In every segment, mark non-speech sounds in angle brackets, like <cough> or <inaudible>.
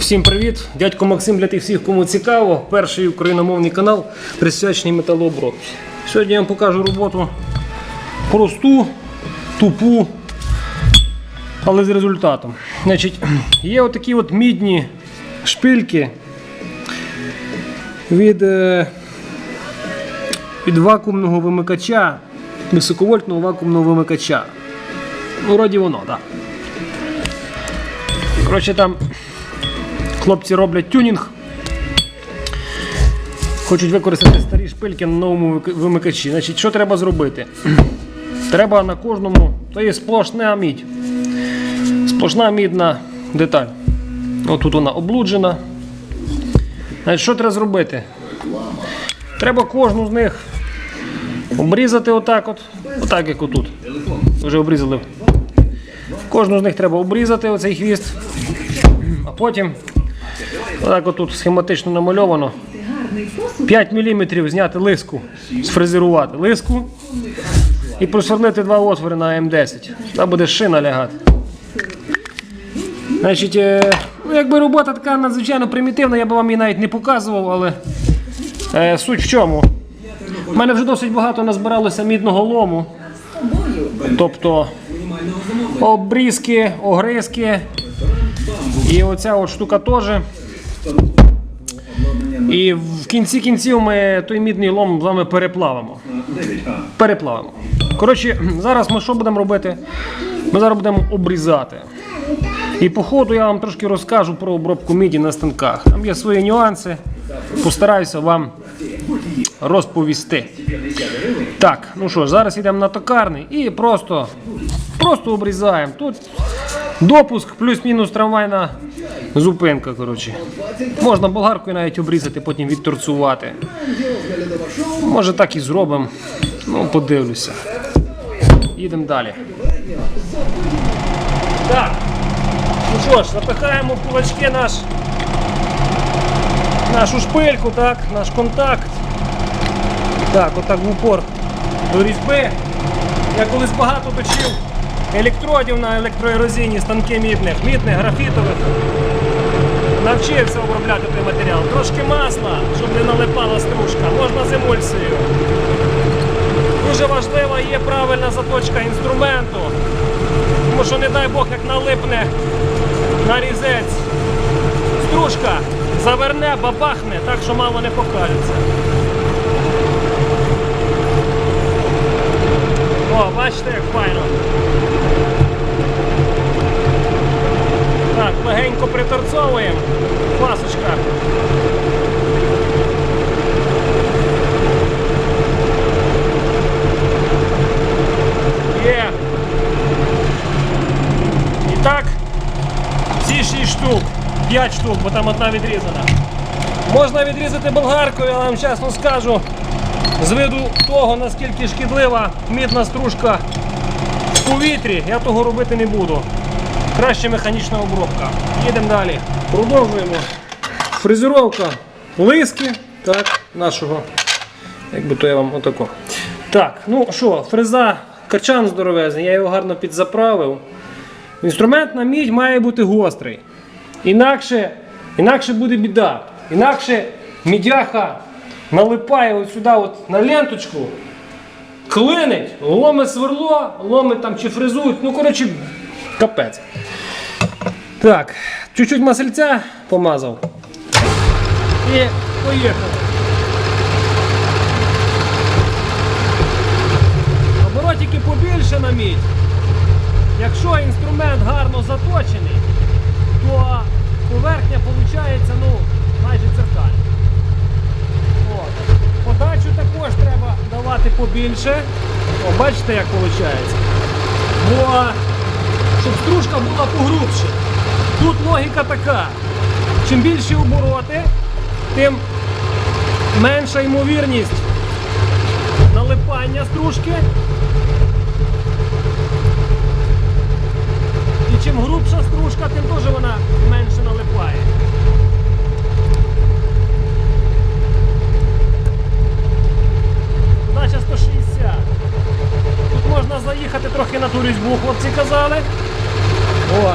Всім привіт! Дядько Максим для тих всіх, кому цікаво. Перший україномовний канал присвячений металообробці. Сьогодні я вам покажу роботу просту, тупу, але з результатом. Значить, є отакі от мідні шпильки від, е, від вакуумного вимикача, високовольтного вакуумного вимикача. Вроді воно, так. Да. Коротше, там хлопці роблять тюнінг. Хочуть використати старі шпильки на новому вимикачі. Значить, що треба зробити? <clears throat> Треба на кожному, то є сплошна мідь. Сплошна мідна деталь. Отут вона облуджена. Значить, що треба зробити? Треба кожну з них обрізати отак от. Отак, як отут. Вже обрізали. Кожну з них треба обрізати оцей хвіст. А потім, отак отут схематично намальовано. 5 мм зняти лиску, сфрезерувати лиску і просверлити два отвори на М10. Там буде шина лягати. Значить, е, ну, якби робота така надзвичайно примітивна, я би вам її навіть не показував, але е, суть в чому? У мене вже досить багато назбиралося мідного лому. Тобто обрізки, огризки. І оця от штука теж. І в кінці кінців ми той мідний лом з вами переплавимо. Переплавимо. Коротше, зараз ми що будемо робити? Ми зараз будемо обрізати. І по ходу я вам трошки розкажу про обробку міді на станках. Там є свої нюанси. Постараюся вам розповісти. Так, ну що ж, зараз йдемо на токарний і просто, просто обрізаємо. Тут допуск плюс-мінус трамвайна зупинка. коротше. Можна болгаркою навіть обрізати, потім відторцувати. Може так і зробимо. Ну, подивлюся. Їдемо далі. Так. Ну що ж, запихаємо в кулачки наш, нашу шпильку, так, наш контакт. Так, отак в упор до різьби. Я колись багато точив електродів на електроерозійні станки мідних, мідних, графітових. Навчився обробляти той матеріал. Трошки масла, щоб не налипала стружка. Можна з емульсією. Дуже важлива є правильна заточка інструменту. Тому що, не дай Бог, як налипне на різець, стружка заверне, бабахне, так що мало не покажеться. О, бачите, як файно. Так, легенько приторцовуємо. Класочка. Є. І так, ці 6 штук, 5 штук, бо там одна відрізана. Можна відрізати болгаркою, я вам чесно скажу, з виду того, наскільки шкідлива мідна стружка в повітрі, я того робити не буду. Краще механічна обробка. Їдемо далі. Продовжуємо. Фрезеровка лиски так, нашого. Якби то я вам отако. Так, ну що, фреза, качан здоровезний, я його гарно підзаправив. Інструмент на мідь має бути гострий. Інакше, інакше буде біда. Інакше мідяха налипає от сюди от на ленточку, клинить, ломить сверло, ломить там чи фрезують. Ну, коротше, капець. Так, чуть-чуть масельця помазав. І поїхали. Оборотики побільше на мідь. Якщо інструмент гарно заточений, то поверхня виходить ну, майже дзеркальна. От. Подачу також треба давати побільше. О, бачите, як виходить? Бо щоб стружка була погрубше. Тут логіка така. Чим більші обороти, тим менша ймовірність налипання стружки. І чим грубша стружка, тим теж вона менше налипає. Подача 160. Тут можна заїхати трохи на ту різьбу, хлопці казали. О,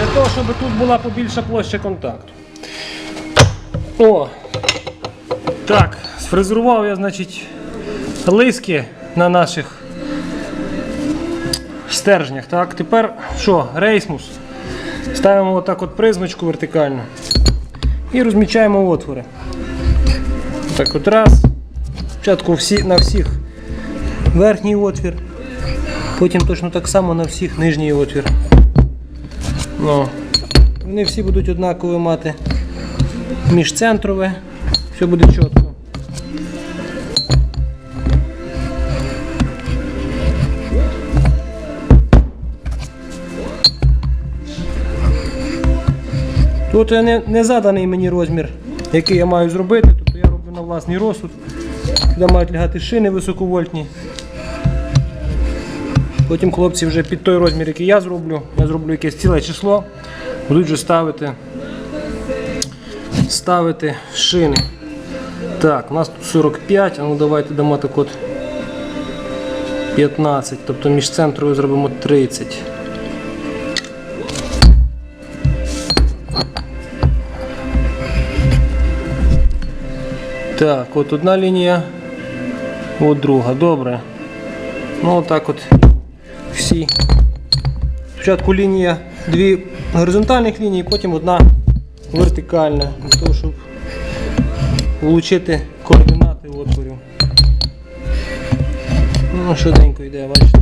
для того, щоб тут була побільша площа контакту. О! Так, сфрезерував я, значить, лиски на наших стержнях. Так, тепер що? Рейсмус. Ставимо отак от призмочку вертикально і розмічаємо отвори. Так от раз. Спочатку всі, на всіх верхній отвір, потім точно так само на всіх нижній отвір. Ну, вони всі будуть однаково мати міжцентрове, все буде чітко. Тут не, не заданий мені розмір, який я маю зробити, тобто я роблю на власний розсуд. Сюди мають лягати шини високовольтні. Потім хлопці вже під той розмір, який я зроблю, я зроблю якесь ціле число, будуть вже ставити, ставити шини. Так, у нас тут 45, а ну давайте дамо так от 15, тобто між центрою зробимо 30. Так, от одна лінія, от друга, добре. Ну отак от всі. Спочатку лінія, дві горизонтальних лінії, потім одна вертикальна, для того, щоб влучити координати отворів. Ну, швиденько йде, бачите.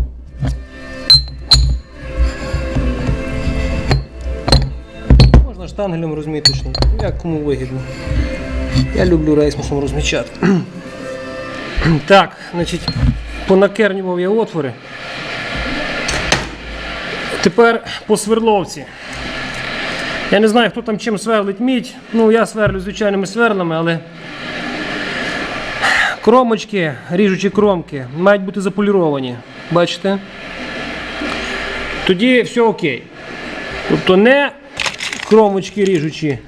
Можна штангелем розміточним, як кому вигідно. Я люблю рейсмусом розмічати. <clears throat> Так, значить, понакернював я отвори. Тепер по сверловці. Я не знаю, хто там чим сверлить мідь. Ну, я сверлю звичайними сверлами, але кромочки, ріжучі кромки, мають бути заполіровані. Бачите? Тоді все окей. Тобто не кромочки ріжучі.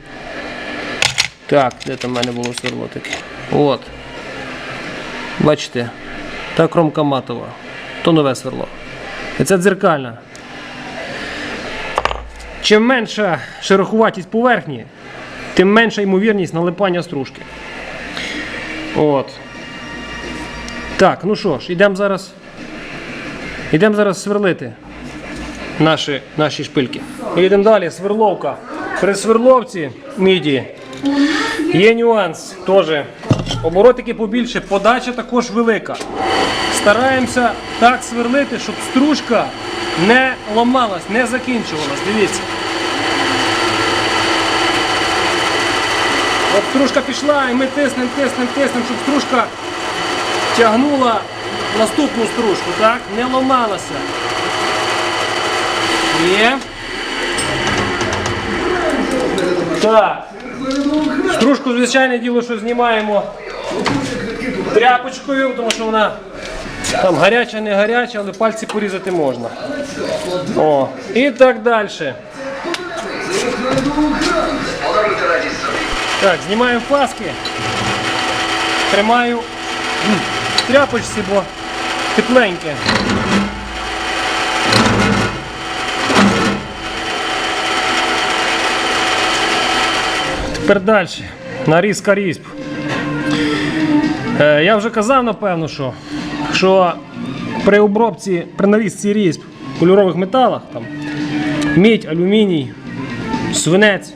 Так, де там в мене було сверло таке? От. Бачите, та кромка матова. То нове сверло. І це дзеркальна. Чим менша шероховатість поверхні, тим менша ймовірність налипання стружки. От. Так, ну що ж, йдемо зараз. Йдемо зараз сверлити наші, наші шпильки. Йдемо далі. Сверловка. При сверловці міді є нюанс теж. Оборотики побільше, подача також велика. Стараємося так сверлити, щоб стружка не ламалась, не закінчувалась. Дивіться. От стружка пішла і ми тиснемо, тиснемо, тиснемо, щоб стружка тягнула наступну стружку, так? Не ламалася. Є. Так. Стружку, звичайне діло, що знімаємо тряпочкою, тому що вона там гаряча, не гаряча, але пальці порізати можна. О, і так далі. Так, знімаємо паски. Тримаю в тряпочці, бо тепленьке. Тепер далі. Нарізка різьб. Е, я вже казав, напевно, що, що при обробці, при нарізці різьб кольорових металах, там, мідь, алюміній, свинець,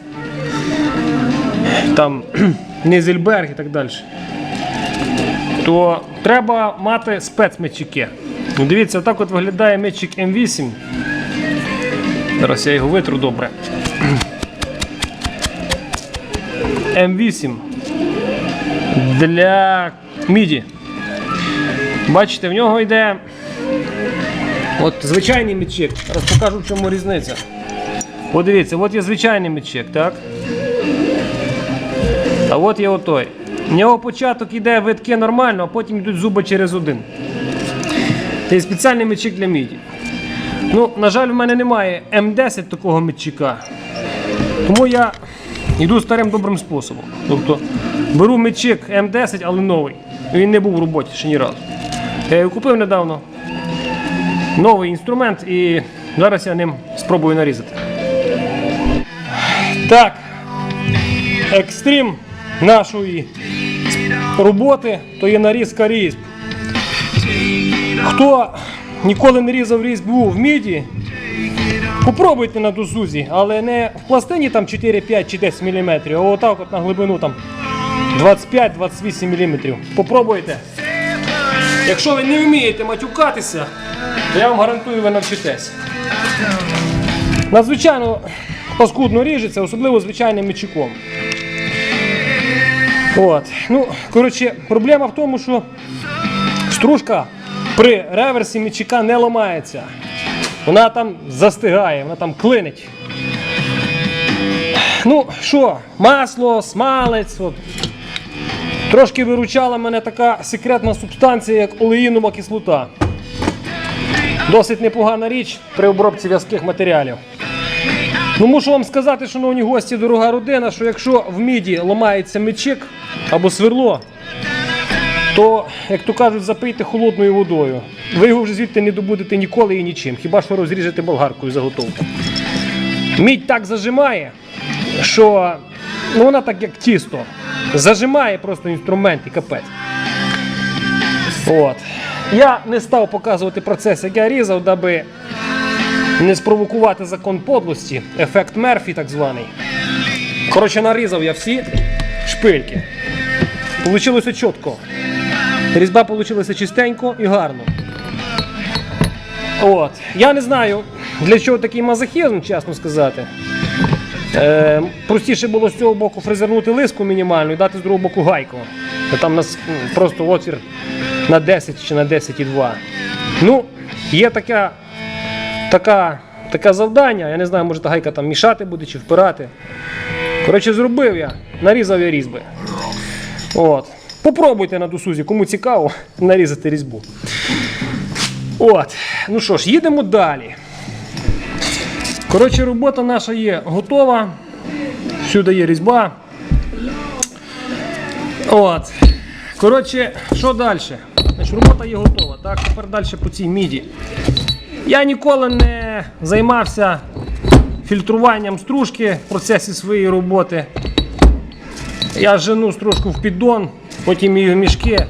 там, <clears throat> низельберг і так далі, то треба мати спецмечики. Ну, Дивіться, отак от виглядає мечик М8. Зараз я його витру добре. <clears throat> М8 для міді. Бачите, в нього йде от звичайний мічик. Зараз покажу, в чому різниця. Подивіться, от є звичайний мічик, так? А от є отой. В нього початок йде витки нормально, а потім йдуть зуби через один. Це є спеціальний мечик для міді. Ну, на жаль, в мене немає М10 такого мечика. Тому я йду старим добрим способом. Тобто беру мечик М10, але новий. Він не був в роботі ще ні разу. Я його купив недавно. Новий інструмент і зараз я ним спробую нарізати. Так, екстрім нашої роботи то є нарізка різьб. Хто ніколи не різав різьбу в міді, попробуйте на досузі, але не в пластині там 4, 5 чи 10 мм, а отак от на глибину там 25-28 мм. Попробуйте. Якщо ви не вмієте матюкатися, то я вам гарантую, ви навчитесь. Надзвичайно паскудно ріжеться, особливо звичайним мечиком. От. Ну, коротше, проблема в тому, що стружка при реверсі мічика не ламається. Вона там застигає, вона там клинить. Ну, що, масло, смалець. От. Трошки виручала мене така секретна субстанція, як олеїнова кислота. Досить непогана річ при обробці в'язких матеріалів. Ну, мушу вам сказати, шановні гості, дорога родина, що якщо в міді ламається мечик або сверло, то, як то кажуть, запийте холодною водою. Ви його вже звідти не добудете ніколи і нічим, хіба що розріжете болгаркою заготовку. Мідь так зажимає, що ну, вона так як тісто. Зажимає просто інструмент і капець. От. Я не став показувати процес, як я різав, даби не спровокувати закон подлості, ефект Мерфі так званий. Коротше, нарізав я всі шпильки. Получилося чітко. Різьба вийшла чистенько і гарно. От. Я не знаю, для чого такий мазохізм, чесно сказати. Е, простіше було з цього боку фрезернути лиску мінімальну і дати з другого боку гайку. Там у нас просто отвір на 10 чи на 10,2. Ну, є така, така, таке завдання. Я не знаю, може та гайка там мішати буде чи впирати. Коротше, зробив я, нарізав я різьби. От. Попробуйте на досузі, кому цікаво, <laughs> нарізати різьбу. От. Ну що ж, їдемо далі. Коротше, робота наша є готова. Всюди є різьба. От. Коротше, що далі? Значить, робота є готова. Так, тепер далі по цій міді. Я ніколи не займався фільтруванням стружки в процесі своєї роботи. Я жену стружку в піддон, потім її в мішки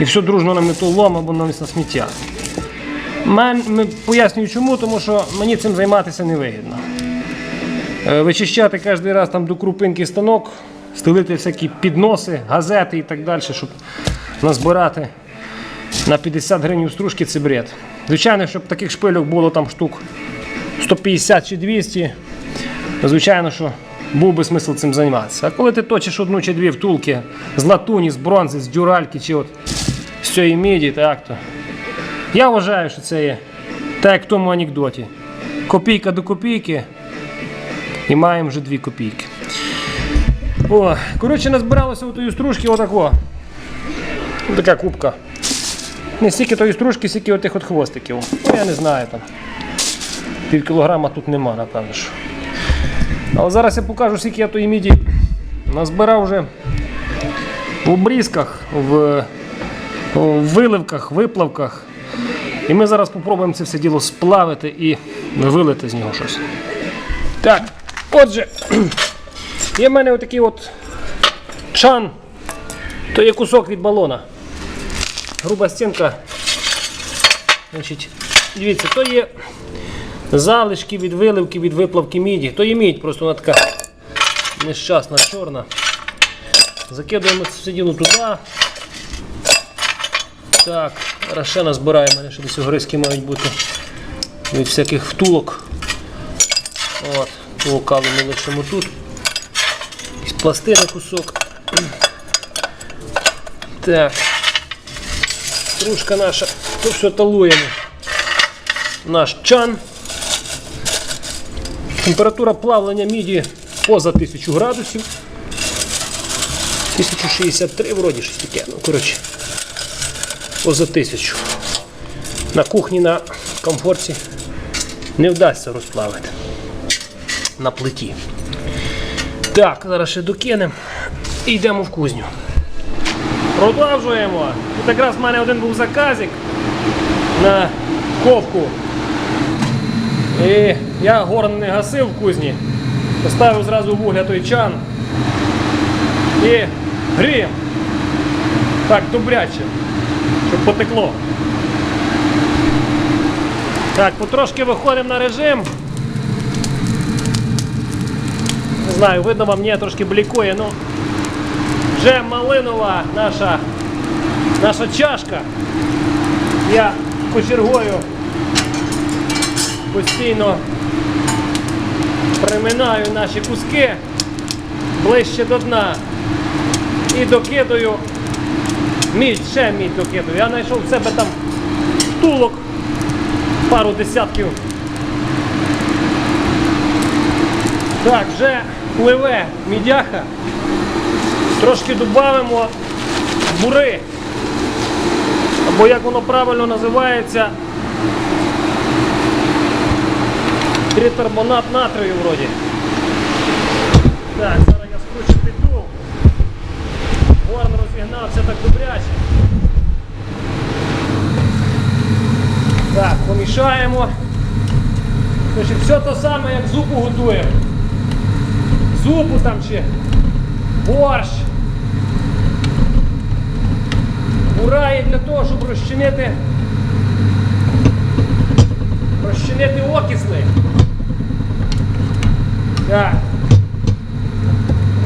і все дружно на металолом або на сміття. Мен, пояснюю чому, тому що мені цим займатися не вигідно. Е, Вичищати кожен раз там до крупинки станок, стелити всякі підноси, газети і так далі, щоб назбирати на 50 гривень стружки це бред. Звичайно, щоб таких шпильок було там штук 150 чи 200, звичайно, що був би смисл цим займатися. А коли ти точиш одну чи дві втулки з латуні, з бронзи, з дюральки чи от з цієї міді, так то. Я вважаю, що це є так, як в тому анекдоті. Копійка до копійки і маємо вже дві копійки. О, коротше, назбиралося у тої стружки отако. Така кубка. Не стільки тої стружки, стільки отих от хвостиків. Ну, я не знаю там. Пів кілограма тут нема, напевно. що. Але зараз я покажу, скільки я тої міді назбирав вже в обрізках, в, в виливках, виплавках. І ми зараз спробуємо це все діло сплавити і вилити з нього щось. Так, отже, <clears throat> є в мене отакий от чан, то є кусок від балона. Груба стінка. Значить, дивіться, то є залишки від виливки, від виплавки міді. То є мідь, просто вона така нещасна, чорна. Закидуємо все туди. Так, назбираємо, мене ще десь огризки мають бути від всяких втулок. От, ту ми лишимо тут. Пластини кусок. Так. Стружка наша, то все талуємо. Наш чан. Температура плавлення міді поза 1000 градусів. 1063 вроді щось таке. Ну, коротше, поза 1000. На кухні на комфорті не вдасться розплавити. На плиті. Так, зараз ще докинемо і йдемо в кузню. Продовжуємо. Тут якраз в мене один був заказик на ковку. І я горн не гасив в кузні. Поставив зразу вугля той чан і гріємо. Так, добряче, щоб потекло. Так, потрошки виходимо на режим. Не знаю, видно вам, ні, трошки блікує, ну вже малинова наша, наша чашка. Я кочергою постійно приминаю наші куски ближче до дна і докидаю мідь, ще мідь докидаю. Я знайшов в себе там втулок, пару десятків. Так, вже пливе мідяха. Трошки додамо бури. Або як воно правильно називається. Тритарбонат натрію вроді. Так, зараз я скручу піду. Горн розігнався так добряче. Так, помішаємо. Значить, все те саме, як зупу готуємо. Зупу там чи борщ. Ура є для того, щоб розчинити розчинити окисли. Так.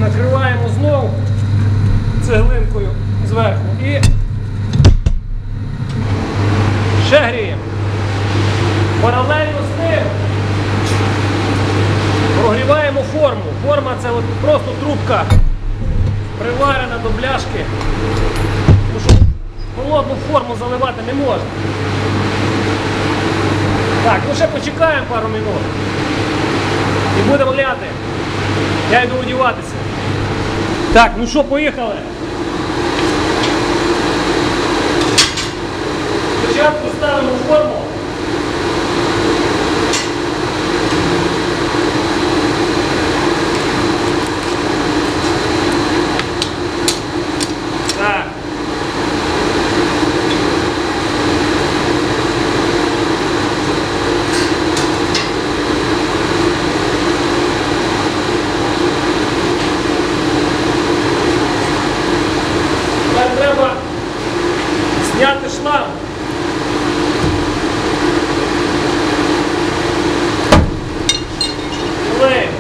Накриваємо знову цеглинкою зверху і ще гріємо. Паралельно з тим прогріваємо форму. Форма це от просто трубка приварена до бляшки. Холодну форму заливати не можна. Так, ну ще почекаємо пару минут. І будемо ляти. Я йду одіватися. Так, ну що, поїхали. Спочатку ставимо форму. Так. Тепер треба зняти шланг. Клеїмо.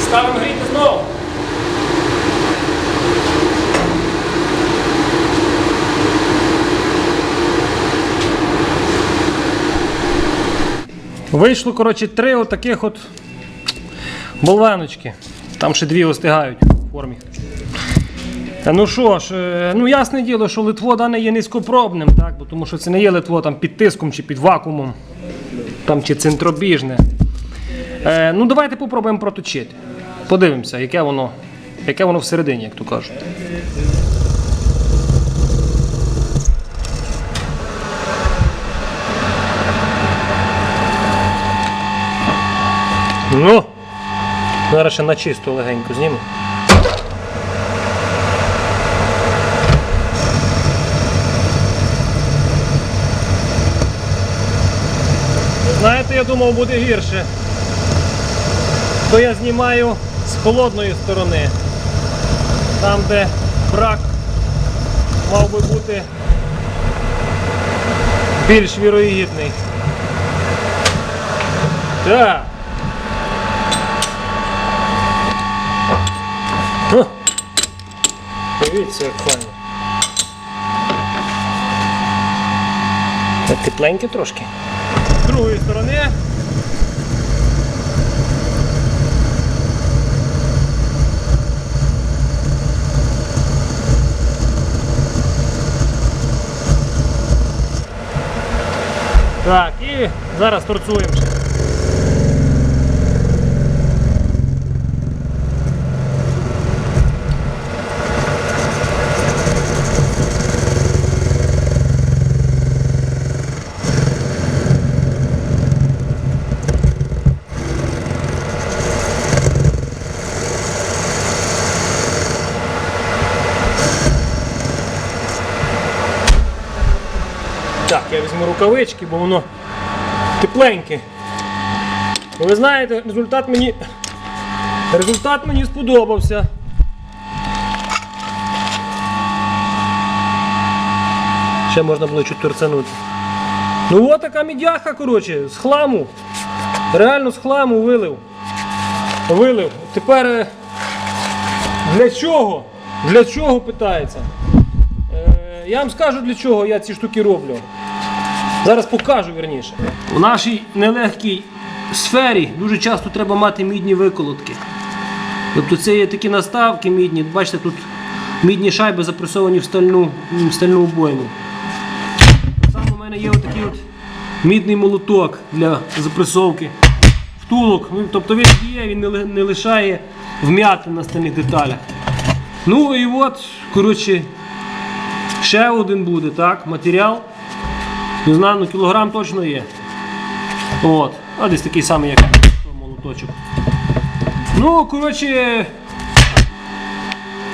Ставимо гріти знову. Вийшло, коротше, три отаких от болваночки. Там ще дві остигають у формі. Ну що ж, е, ну ясне діло, що литво дане є низькопробним, так? Бо тому що це не є литво там під тиском чи під вакуумом, там чи центробіжне. Е, ну давайте попробуємо проточити. Подивимося, яке воно, яке воно всередині, як то кажуть. Ну, зараз ще на чисту легенько зніму. Знаєте, я думав буде гірше. То я знімаю з холодної сторони. Там, де брак мав би бути більш вірогідний. Так. Дивіться, як файно. Тепленьке трошки. З другої сторони. Так, і зараз торцуємо ще. рукавички, бо воно тепленьке. Ви знаєте, результат мені. Результат мені сподобався. Ще можна було чуть торцанути. Ну от така мідяха, коротше, з хламу. Реально з хламу вилив. Вилив. Тепер е, для чого? Для чого питається? Е, я вам скажу для чого я ці штуки роблю. Зараз покажу вірніше. У нашій нелегкій сфері дуже часто треба мати мідні виколотки. Тобто це є такі наставки мідні. Bачите, тут мідні шайби запресовані в стальну, в стальну обойму. Так само у мене є отакий от мідний молоток для запресовки втулок. Ну, тобто він є, він не лишає вм'яти на стальних деталях. Ну і от, коротше, ще один буде, так, матеріал. Не знаю, ну кілограм точно є. От. А десь такий самий, як молоточок. Ну, коротше.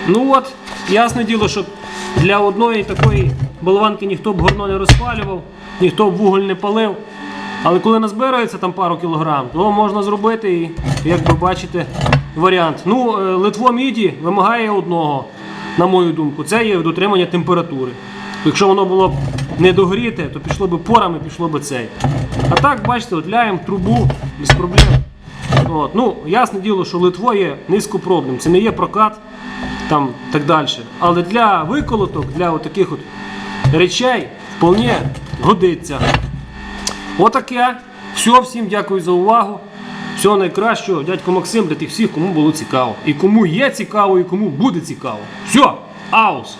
Ну от, ясне діло, що для одної такої болванки ніхто б горно не розпалював, ніхто б вуголь не палив. Але коли назбирається там пару кілограм, то можна зробити і, як ви бачите, варіант. Ну, е, литво міді вимагає одного, на мою думку, це є дотримання температури. Якщо воно було б не догріте, то пішло б порами, пішло б цей. А так, бачите, от ляємо трубу без проблем. От. Ну, ясне діло, що литво є низькопробним, це не є прокат там так далі. Але для виколоток, для таких от речей вполне годиться. Отаке. Все, всім дякую за увагу. Всього найкращого, дядько Максим, для тих всіх, кому було цікаво. І кому є цікаво, і кому буде цікаво. Все, аус!